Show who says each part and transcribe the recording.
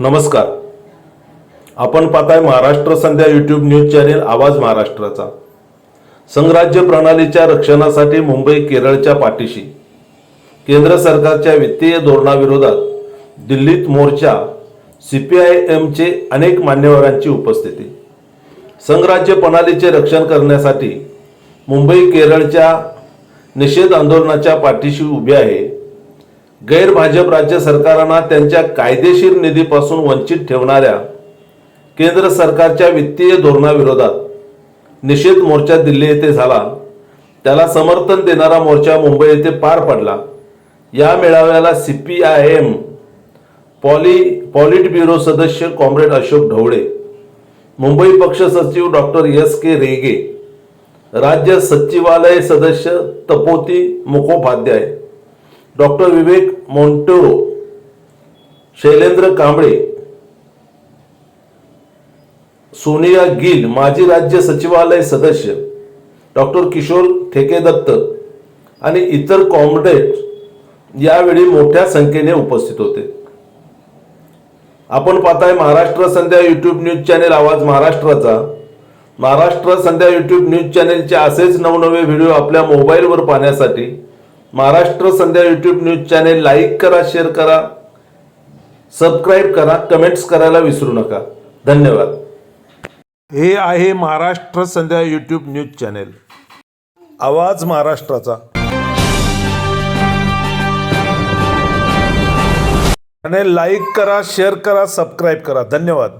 Speaker 1: नमस्कार. आपण पाहताय Maharashtra Sandhya YouTube news channel आवाज महाराष्ट्राचा. संघराज्य प्रणालीच्या रक्षणासाठी मुंबई केरळच्या पाठीशी. केंद्र सरकारच्या वित्तीय धोरणाविरोधात दिल्लीत मोर्चा सी पी आय एमचे अनेक मान्यवरांची उपस्थिती. संघराज्य प्रणालीचे रक्षण करण्यासाठी मुंबई केरळच्या निषेध आंदोलनाच्या पाठीशी उभी आहे. गैर भाजप राज्य सरकारांना त्यांच्या कायदेशीर निधीपासून वंचित ठेवणाऱ्या केंद्र सरकारच्या वित्तीय धोरणाविरोधात निषेध मोर्चा दिल्ली येथे झाला. त्याला समर्थन देणारा मोर्चा मुंबई येथे पार पडला. या मेळाव्याला सी पी आय एम पॉली पॉलिट ब्युरो सदस्य कॉम्रेड अशोक ढवळे मुंबई पक्ष सचिव डॉक्टर एस के रेगे राज्य सचिवालय सदस्य तपोती मुखोपाध्याय डॉक्टर विवेक मोंटेरो शैलेंद्र कांबळे सोनिया गिल माजी राज्य सचिवालय सदस्य डॉक्टर किशोर ठेकेदत्त आणि इतर कॉम्रेड यावेळी मोठ्या संख्येने उपस्थित होते. आपण पाहताय Maharashtra Sandhya YouTube news channel आवाज महाराष्ट्राचा. महाराष्ट्र संध्या यूट्यूब न्यूज चॅनेलचे असेच नवनवे व्हिडिओ आपल्या मोबाईलवर पाहण्यासाठी Maharashtra Sandhya YouTube news channel like करा शेअर करा सबस्क्राईब करा कमेंट्स करायला विसरू नका. धन्यवाद. हे आहे Maharashtra Sandhya YouTube news channel आवाज महाराष्ट्राचा. चॅनेल लाईक करा शेअर करा सबस्क्राईब करा. धन्यवाद.